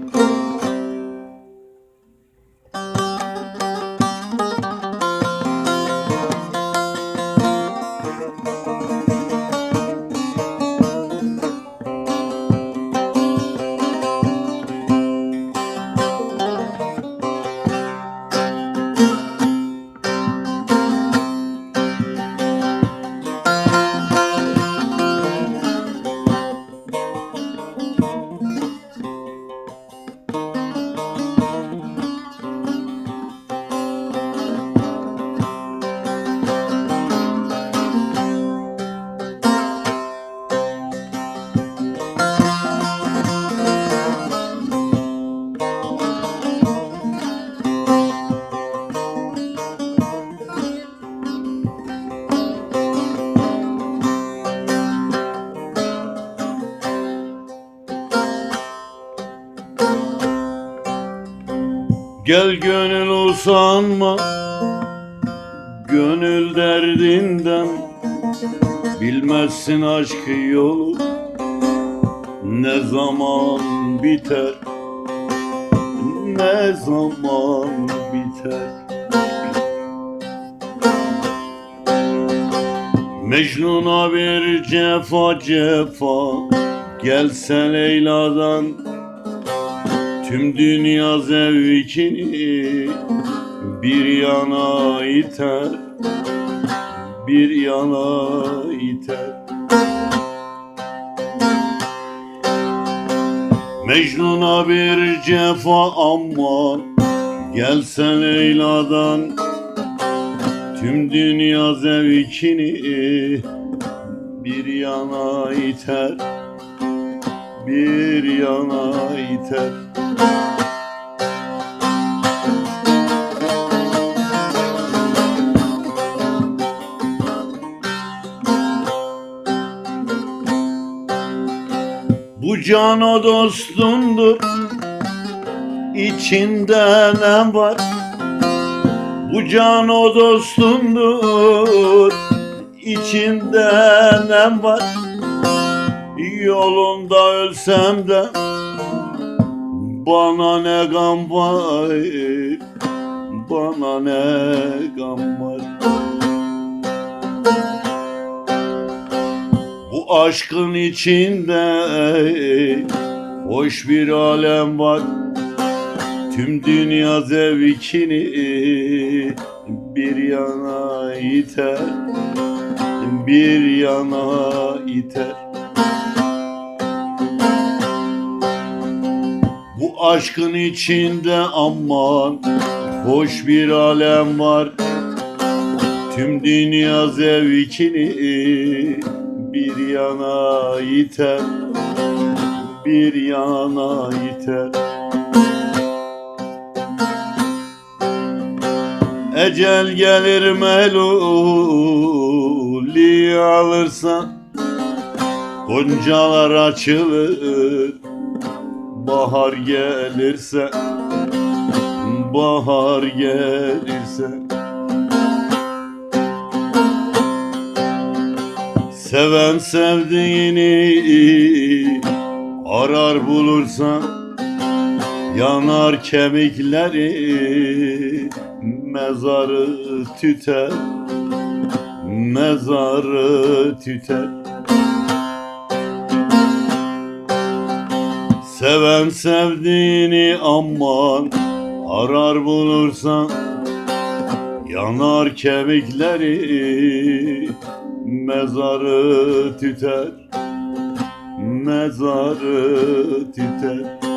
Música Gel gönül usanma Gönül derdinden. Bilmezsin aşkı yolu Ne zaman biter Ne zaman biter. Mecnun'a bir cefa cefa Gelse Leyla'dan Tüm dünya zevkini bir yana iter Bir yana iter. Mecnun'a bir cefa ama Gelse Leyla'dan. Tüm dünya zevkini bir yana iter Bir yana iter Bu can o dostundur İçinde ne var? Bu can o dostundur İçinde ne var? Yolunda ölsem de Bana ne gam var Bana ne gam var Bu aşkın içinde hoş bir alem var. Tüm dünya zevkini bir yana iter, bir yana iter. Aşkın içinde aman hoş bir alem var. Tüm dünya zevkini bir yana iter Bir yana iter Ecel gelir meluli alırsan Goncalar açılır Bahar gelirse Bahar gelirse. Seven sevdiğini arar bulursan Yanar kemikleri mezarı tüter Mezarı tüter Seven sevdiğini aman arar bulursan. Yanar kemikleri mezarı tüter Mezarı tüter